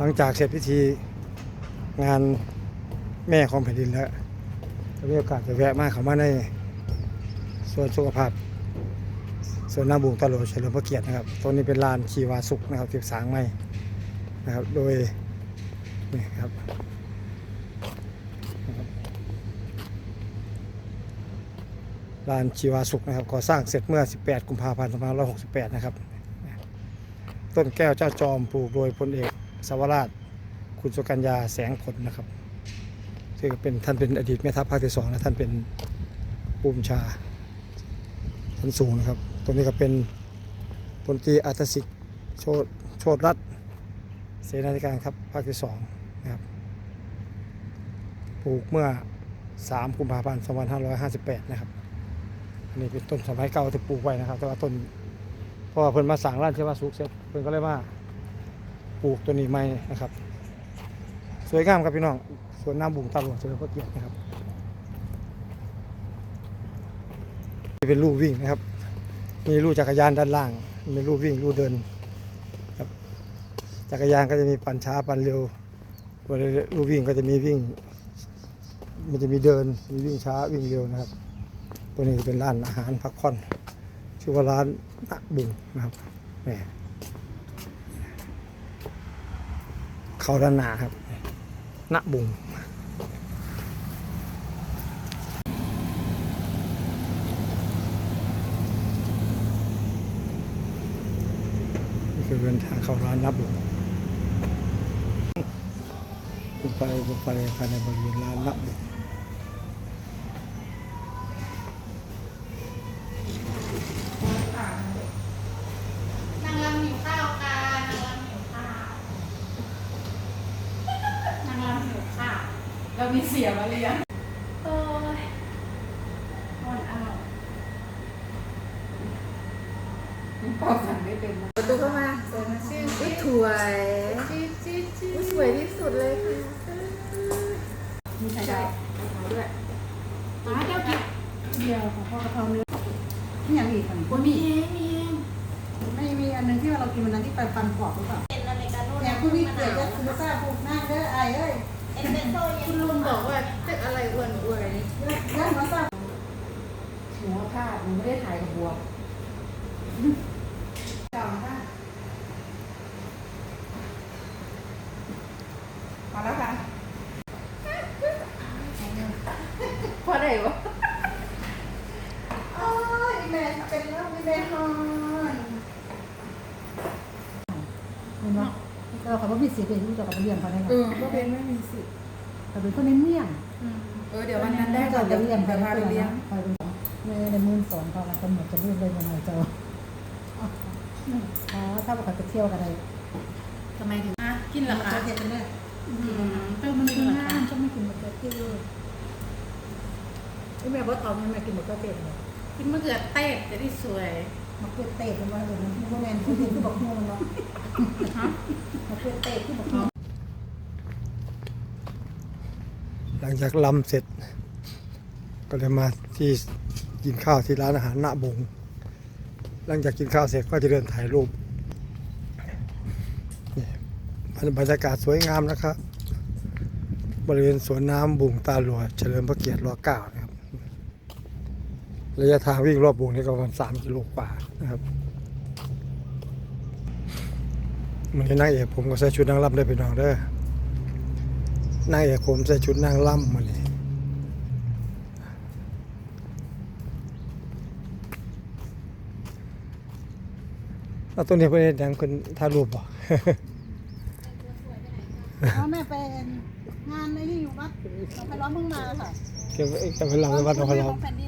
หลังจากเสร็จพิธีงานแม่ของแผ่นดินแล้วจะมีโอกาสจะแวะมาเข้ามาในส่วนสุขภาพ ส่วนหน้าบุงตะโลเฉลิมพระเกียรตินะครับตรงนี้เป็นลานชีวาสุขนะครับที่สางใหม่นะครับโดยนี่ครับลานชีวาสุขนะครับก่อสร้างเสร็จเมื่อ 18 กุมภาพันธ์ 2568 นะครับ ต้นแก้วเจ้าจอมปลูกโดยพลเอก สวราช คุณสุกัญญาแสงผลนะครับซึ่งเป็นท่านเป็นอดีตแม่ทัพภาคที่สองและท่านเป็นผู้บัญชาชั้นสูงนะครับ ตรงนี้ก็เป็นพลตรีอัตสิกดิ์โชตโชตรัตเสนาธิการครับภาคที่สองนะครับปลูกเมื่อ 3 กุมภาพันธ์ 2558 นะครับ อันนี้เป็นต้นสมัยเก่าที่ปลูกไว้นะครับ แต่ว่าต้นพราะว่าเพิ่นมาสั่งร้านเชว่าสุกเสร็จเพิ่นก็เลยว่า ปลูกตัวนี้ใหม่นะครับ สวยงามครับพี่น้องสวนน้ำบุ่งตาหลวงเฉลิมพระเกียรตินะครับนี่เป็นลู่วิ่งนะครับ มีลู่จักรยานด้านล่าง มีลู่วิ่งลู่เดินครับจักรยานก็จะมีปั่นช้าปั่นเร็วส่วนลู่วิ่งก็จะมีวิ่ง มันจะมีเดินมีวิ่งช้าวิ่งเร็วนะครับ ตัวนี้เป็นร้านอาหารพักผ่อนชื่อว่าร้านณบุงนะครับแหม เขาด้านหนาครับณบุงนี่คือเดินทางเข้าร้านณบุงบุกไปบุกไปภายในบริเวณร้านณบุง มีเสียมาเรียนโอ้ยอ่อนอ้าวปอสั่งไม่เป็นนะประตูเข้ามาสวยนะชื่ออุ้ยถวยจี๊ดจี๊ดจี๊อุ้ยดสวยที่สุดเลยค่ะมีใครได้ด้วยอ๋อเดี๋ยวกินเดียวของพ่อกะเพราเนื้อนี่ยังอีกคนมีเองมีเองไม่มีอันนึงที่ว่าเรากินวันนั้นที่ไปฟันกรอบหรือเปล่าเป็นอเมริกาโน่เนี่ยคุณนี่เกิดจากคุณทราบคุณนั่งเด้อไอ้เอ้ย เอสเปรสโซ่เย็คุณลุงบอกว่าจะอะไรอ้วนอ้วนนี่ย่างมาทราบหนูว่าพลาดหนูไม่ได้ถ่ายกับบัวเก่าค่ะพอแล้วค่ะเพราะอะไรวะโอ้ยแม่เป็นแล้วมีแม่นอนเห็นไหม เราเขาบอกมีสิทธิ์เป็นผู้เจ้าของเรียนเขาได้ไหมเออก็เป็นไม่มีสิทธิ์เขาเป็นคนในเมี่ยงเออเดี๋ยววันนั้นได้ได้ก่ก่ออนนเดี๋จะยวเรียนไปไปพาพาไปไปเลี้เลี้ยยงงไปเป็นในในมื่นสองเขากำหนดจะเรียนเลยวันไหนเจ้าอ๋อถ้าว่าเขาจะเที่ยวกันอะไรทำไมถึงอะกินเหรอคะจะเที่ยวกันได้อืมเต้ามันกิกินนเหรอน้คะำจะไม่กินหมดจะเที่ยวไอ้แม่บอกเอาแม่กินหมดก็เต็มเลยกินมะเขือเทศจะได้สวย มาเพื่อเตะกันว่าเลยนพวกแมนที่เห็นที่บอกงูมันเนาะมาเพื่อเตะที่บอกงหลังจากลำเสร็จ ก็เลยมาที่กินข้าวที่ร้านอาหารณบง หลังจากกินข้าวเสร็จก็จะเดินถ่ายรูปนี่บรรยากาศสวยงามนะครับ บริเวณสวนน้ำบุงตาหลวงเฉลิมพระเกียรติรอเก้านะ รับระยะทางวิ่งรอบบุงนี่ก็ประมาณสามกิโลกว่านะครับมันนี้นางเอกผมก็ใส่ชุดนางรำได้ไปน้องเด้อนางเอกผมใส่ชุดนางล่ำมาเลยแล้วตัวนี้เพื่อนยังคนถ่ายรูปบ่อ๋อแม่เป็นงานในนี่อยู่วัดเราไปร้องเพิ่งมาค่ะเก็บไว้เก็บไว้หลังไว้วัดเราแม่เราของแผ่นดิน